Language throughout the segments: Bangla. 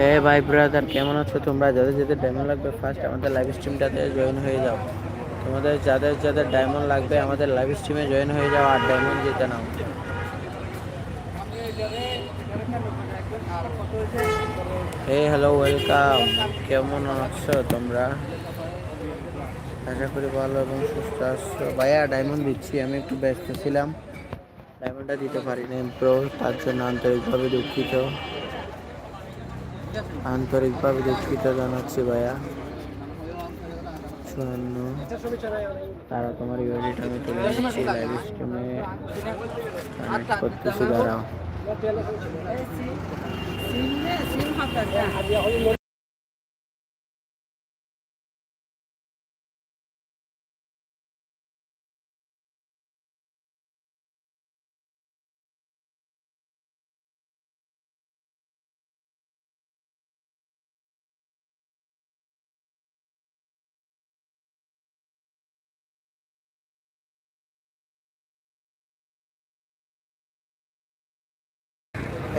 হে ভাই ব্রাদার, কেমন আছো তোমরা? যাদের যাদের ডায়মন্ড লাগবে ফার্স্ট আমাদের লাইভ স্ট্রিমটাতে জয়েন হয়ে যাও। তোমাদের যাদের যাদের ডায়মন্ড লাগবে, আমাদের লাইভ স্ট্রিমে জয়েন হয়ে যাও আর ডায়মন্ড জিতে নাও। হে হ্যালো ওয়েলকাম কেমন আছো তোমরা? আশা করি ভালো এবং সুস্থ আছো। ভাইয়া ডায়মন্ড দিচ্ছি, আমি একটু ব্যস্ত ছিলাম। ডায়মন্ডটা দিতে পারিনি ব্রো তার জন্য আন্তরিকভাবে দুঃখিত। আন্তরিকভাবে দুঃখিত জানাচ্ছি ভাইয়া। চুয়ান্ন তারা তোমার ইউনিট আমি তুলে নিচ্ছি লাইভ স্ট্রিমে কানেক্ট করতেছি, দাঁড়াও।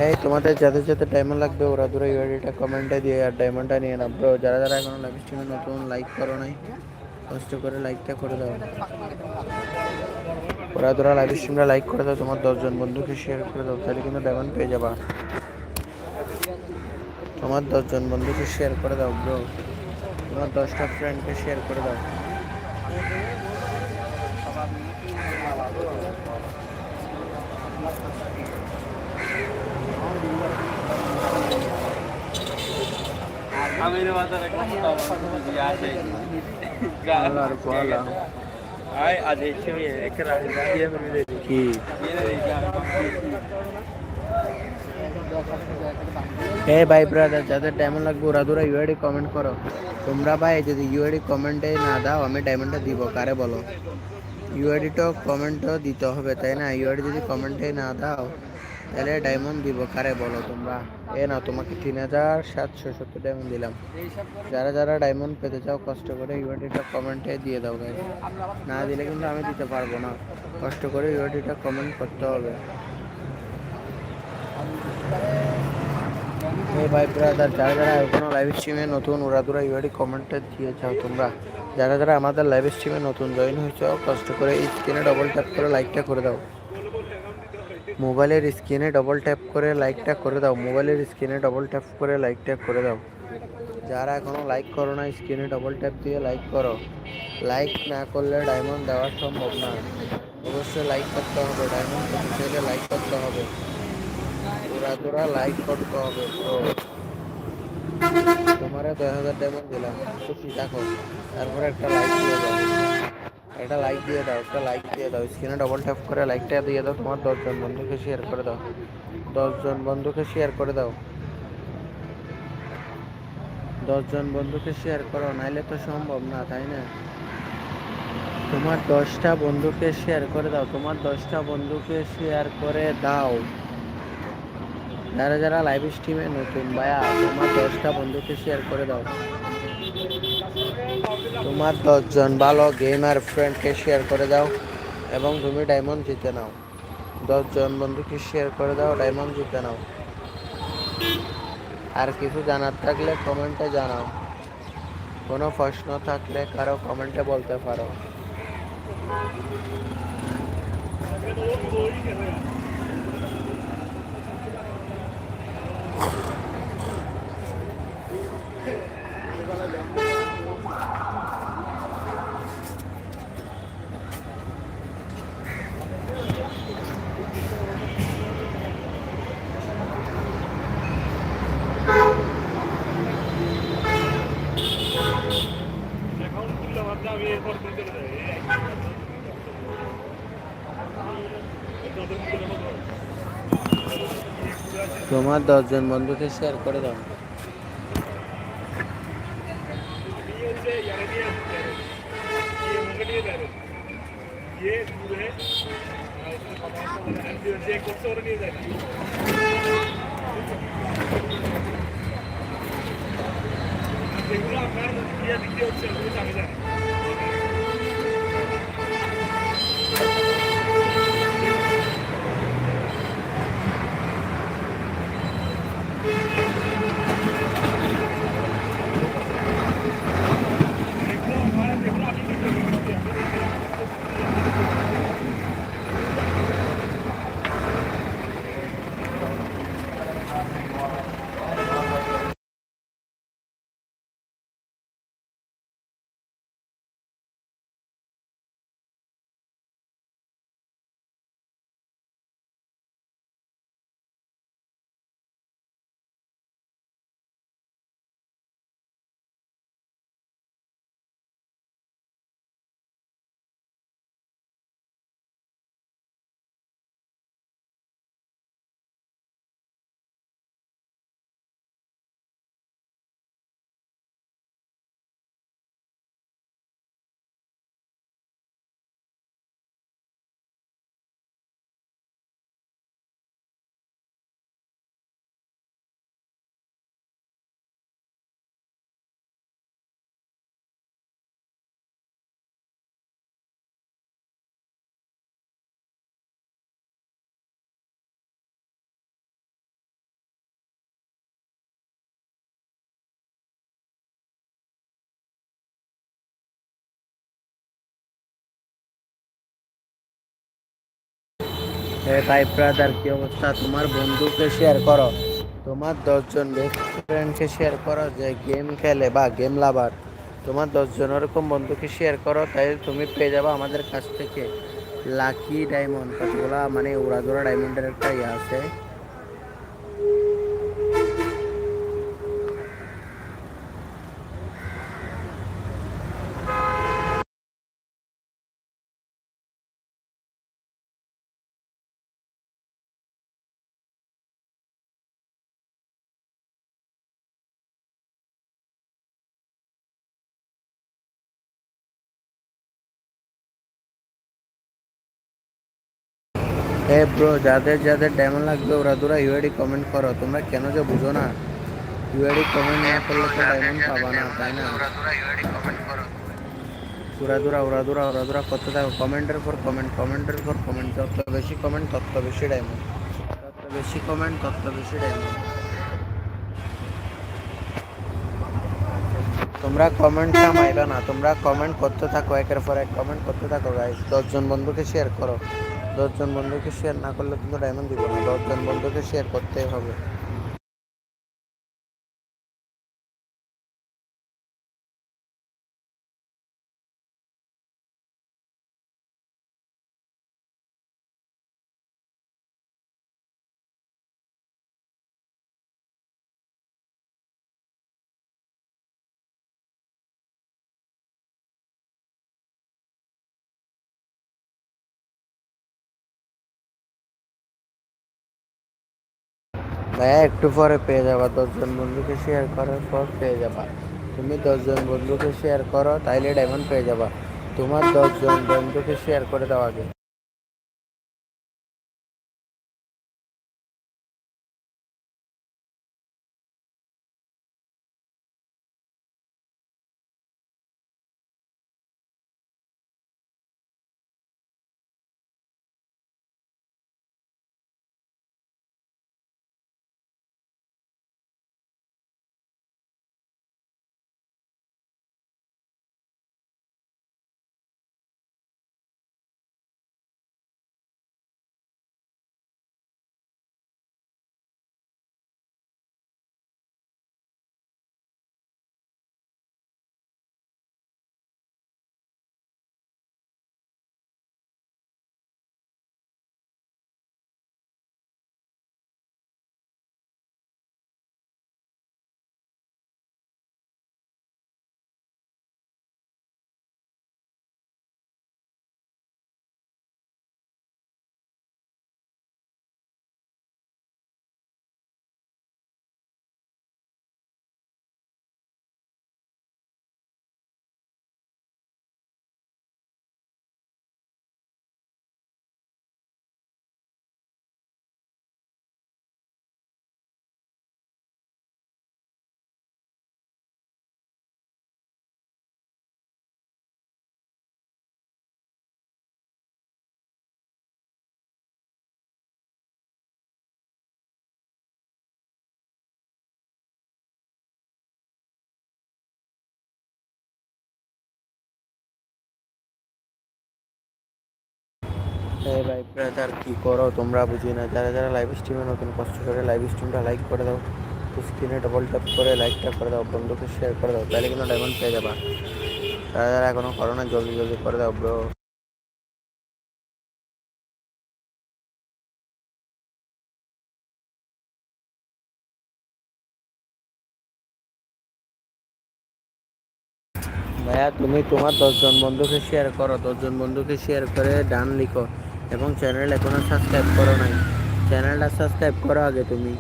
এই, তোমাদের যাদের যাদের ডায়মন্ড লাগবে, ওরা দূরে ইউআইডিটা কমেন্টে দিয়ে আর ডায়মন্ডটা নিয়ে ব্রো যারা যারা এখনও লাইভ স্ট্রিমে নতুন লাইক করো নাই, কষ্ট করে লাইকটা করে দাও। ওরা দূরা লাইভ স্ট্রিমটা লাইক করে দাও, তোমার দশজন বন্ধুকে শেয়ার করে দাও, তাহলে কিন্তু ডায়মন্ড পেয়ে যাবা। তোমার দশজন বন্ধুকে শেয়ার করে দাও ব্রো তোমার দশটা ফ্রেন্ডকে শেয়ার করে দাও। আমির বাজার একটা মোটামুটি আছে আল্লাহর কোয়ালা আয় আজ এই ছবি একটা দিয়ে মেরে কি হে ভাই ব্রাদার যাদের ডায়মন্ড লাগবে, ওরা দূরা ইউআইডি কমেন্ট করো। তোমরা ভাই, যদি ইউআইডি কমেন্টে না দাও, আমি ডায়মন্ডটা দিব। কারে বলো? ইউআইডিটাও কমেন্টও দিতে হবে, তাই না? ইউআইডি যদি কমেন্টে না দাও তাহলে ডায়মন্ড দিব কারে বলো তোমরা। এ না তোমাকে তিন হাজার সাতশো সত্তর ডায়মন্ড দিলাম। যারা যারা ডায়মন্ড পেতে চাও, কষ্ট করে ইউআইডিটা কমেন্টে দিয়ে দাও গাই না দিলে কিন্তু আমি দিতে পারব না। কষ্ট করে ইউআইডিটা কমেন্ট করতে হবে। এই ভাই ব্রাদার যারা যারা এখনও লাইভ স্ট্রিমে নতুন, ওরা দুরা ইউআইডি কমেন্টে দিয়ে চাও তোমরা। যারা যারা আমাদের লাইভ স্ট্রিমে নতুন জয়েন হয়েছে, কষ্ট করে স্ক্রিনে ডবল ট্যাপ করে লাইকটা করে দাও। মোবাইলের স্ক্রিনে ডবল ট্যাপ করে লাইকটা করে দাও। মোবাইলের স্ক্রিনে ডবল ট্যাপ করে লাইকটা করে দাও। যারা এখনও লাইক করো না, স্ক্রিনে ডবল ট্যাপ দিয়ে লাইক করো। লাইক না করলে ডায়মন্ড দেওয়া সম্ভব না। অবশ্যই লাইক করতে হবে। ডায়মন্ড চাইলে লাইক করতে হবে। তোরা তোরা লাইক করতে হবে। তো তোমারে দশ হাজার ডায়মন্ড দিলাম। খুশি থাকো। তারপরে একটা লাইক দিয়ে দাও। একটা লাইক দিয়ে দাও, একটা লাইক দিয়ে দাও। স্ক্রিনে ডবল ট্যাপ করে লাইকটা দিয়ে দাও তোমার দশজন বন্ধুকে শেয়ার করে দাও। দশজন বন্ধুকে শেয়ার করে দাও। দশজন বন্ধুকে শেয়ার করো, নাইলে তো সম্ভব না, তাই না? তোমার দশটা বন্ধুকে শেয়ার করে দাও, তোমার দশটা বন্ধুকে শেয়ার করে দাও। যারা যারা লাইভ স্ট্রিমে নতুন, ভাইয়া, তোমার দশটা বন্ধুকে শেয়ার করে দাও। তোমার দশজন ভালো গেমার ফ্রেন্ডকে শেয়ার করে দাও এবং তুমি ডায়মন্ড জিতে নাও। দশজন বন্ধুকে শেয়ার করে দাও ডায়মন্ড জিতে নাও। আর কিছু জানার থাকলে কমেন্টে জানাও। কোনো প্রশ্ন থাকলে কারও কমেন্টে বলতে পারো। তোমার দশজন বন্ধুকে শেয়ার করে দাও। যেগুলো আপনার বিক্রি হচ্ছে আমি জানি। এ ভাই ব্রাদার কি অবস্থা? তোমার বন্ধুকে শেয়ার করো। তোমার দশজন বেস্ট ফ্রেন্ডকে শেয়ার করো যে গেম খেলে বা গেম লাভার তোমার দশজন ওরকম বন্ধুকে শেয়ার করো তাই তুমি পেয়ে যাব আমাদের কাছ থেকে। লাকি ডায়মন্ড কতগুলা? মানে উড়াদোড়া ডায়মন্ডের একটা ইয়ে আছে। হে ব্রো, যাদের যাদের ডায়মন্ড লাগবে ওরা দুরা ইউআইডি কমেন্ট করো, তোমরা কেন যে বুঝো না? ইউআইডি কমেন্ট না করলে তো ডায়মন্ড পাবা না, তাই না? উড়াদুরা উড়াদুরা উড়াদুরা করতে থাকো। কমেন্টের পর কমেন্ট কমেন্টের পর কমেন্ট যত বেশি কমেন্ট তত বেশি ডায়মন্ড তত বেশি কমেন্ট তত বেশি ডায়মন্ড তোমরা কমেন্ট থামাইবে না, তোমরা কমেন্ট করতে থাকো, একের পর এক কমেন্ট করতে থাকো গাইস দশজন বন্ধুকে শেয়ার করো। দশজন বন্ধুকে শেয়ার না করলে কিন্তু ডায়মন্ড দিব না। দশজন বন্ধুকে শেয়ার করতেই হবে। ভাইয়া একটু পরে পেয়ে যাবা, দশজন বন্ধুকে শেয়ার করার পর পেয়ে যাবা। তুমি দশজন বন্ধুকে শেয়ার করো, তাইলে ডায়মন্ড পেয়ে যাবা। তোমার দশজন বন্ধুকে শেয়ার করে দেওয়া আগে। এই ভাই ব্রাদার কি করো, তোমরা বুঝি না। যারা যারা লাইভ স্ট্রিমে নতুন, কষ্ট করে লাইভ স্ট্রিমটা লাইক করে দাও। স্ক্রিনে ডবল ট্যাপ করে লাইকটা করে দাও, বন্ধুকে শেয়ার করে দাও, তাহলে কিন্তু ডায়মন্ড পেয়ে যাবা। যারা যারা এখনও করো না, জলদি জলদি করে দাও ব্রো ভাইয়া, তুমি তোমার দশজন বন্ধুকে শেয়ার করো। দশজন বন্ধুকে শেয়ার করে ডান লিখো। এবং চ্যানেল এখনও সাবস্ক্রাইব করো নাই। চ্যানেলটা সাবস্ক্রাইব করো আগে তুমি।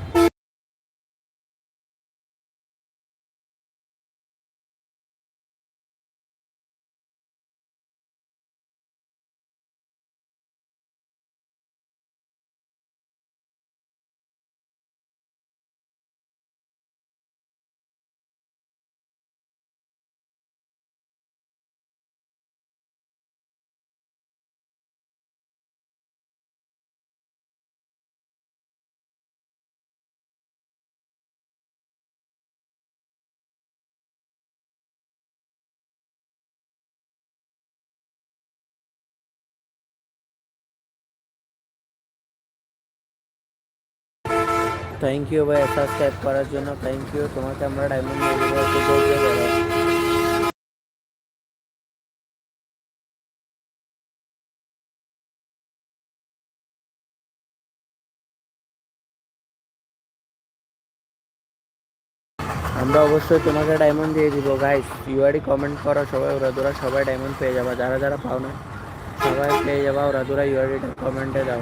থ্যাংক ইউ ভাই সাবস্ক্রাইব করার জন্য। থ্যাংক ইউ তোমাকে আমরা ডায়মন্ড। আমরা অবশ্যই তোমাকে ডায়মন্ড দিয়ে দিব গাইস ইউআরই কমেন্ট করো সবাই, ওরা তোরা সবাই ডায়মন্ড পেয়ে যাবা। যারা যারা পাও না, সবাই পেয়ে যাবা, ওরা তোরা ইউআরইটা কমেন্টে দাও।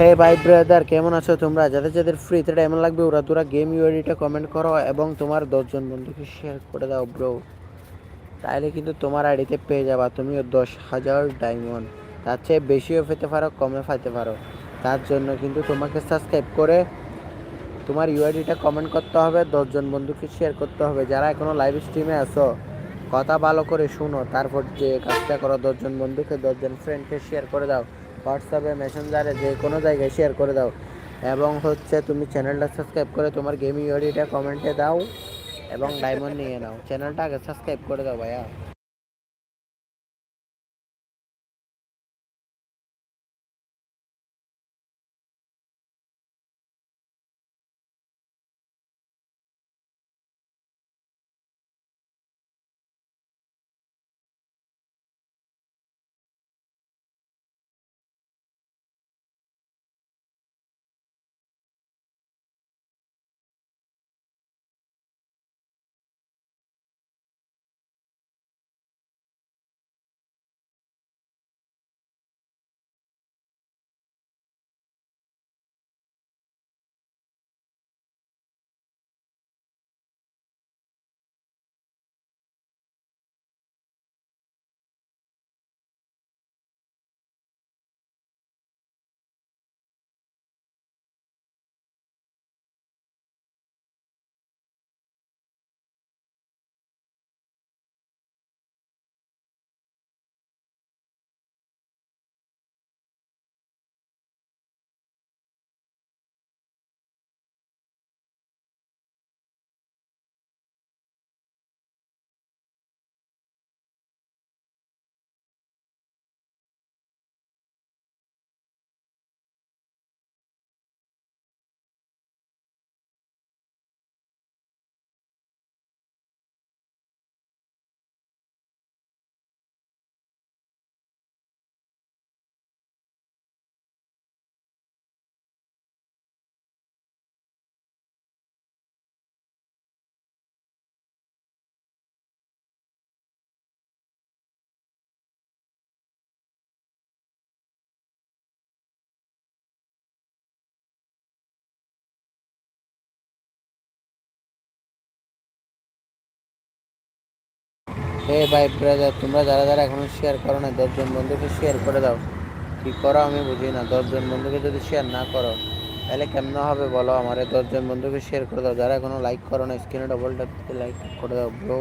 হে ভাই ব্রাদার কেমন আছো তোমরা? যাদের যাদের ফ্রি ফ্রিতে এমন লাগবে, ওরা তোরা গেম ইউআইডিটা কমেন্ট করো এবং তোমার দশজন বন্ধুকে শেয়ার করে দাও ব্রো তাহলে কিন্তু তোমার আইডিতে পেয়ে যাবা, তুমিও দশ হাজার ডায়মন্ড তার চেয়ে বেশিও পেতে পারো, কমে পাইতে পারো। তার জন্য কিন্তু তোমাকে সাবস্ক্রাইব করে তোমার ইউআইডিটা কমেন্ট করতে হবে, দশজন বন্ধুকে শেয়ার করতে হবে। যারা এখনও লাইভ স্ট্রিমে আসো কথা ভালো করে শুনো। তারপর যে কাজটা করো, দশজন বন্ধুকে, দশজন ফ্রেন্ডকে শেয়ার করে দাও। হোয়াটসঅ্যাপে মেসেঞ্জারে যে কোনো জায়গায় শেয়ার করে দাও। এবং হচ্ছে তুমি চ্যানেলটা সাবস্ক্রাইব করে তোমার গেমিং ইউরিটা কমেন্টে দাও এবং ডায়মন্ড নিয়ে নাও। চ্যানেলটা আগে সাবস্ক্রাইব করে দাও ভাইয়া। হে ভাই ব্রাদার তোমরা যারা যারা এখনও শেয়ার করো না, দশজন বন্ধুকে শেয়ার করে দাও। কি করো আমি বুঝি না, দশজন বন্ধুকে যদি শেয়ার না করো, তাহলে কেমন হবে বলো আমার? দশজন বন্ধুকে শেয়ার করে দাও। যারা এখনও লাইক করো না স্ক্রিনে ডবল ট্যাপ লাইক করে দাও ব্রো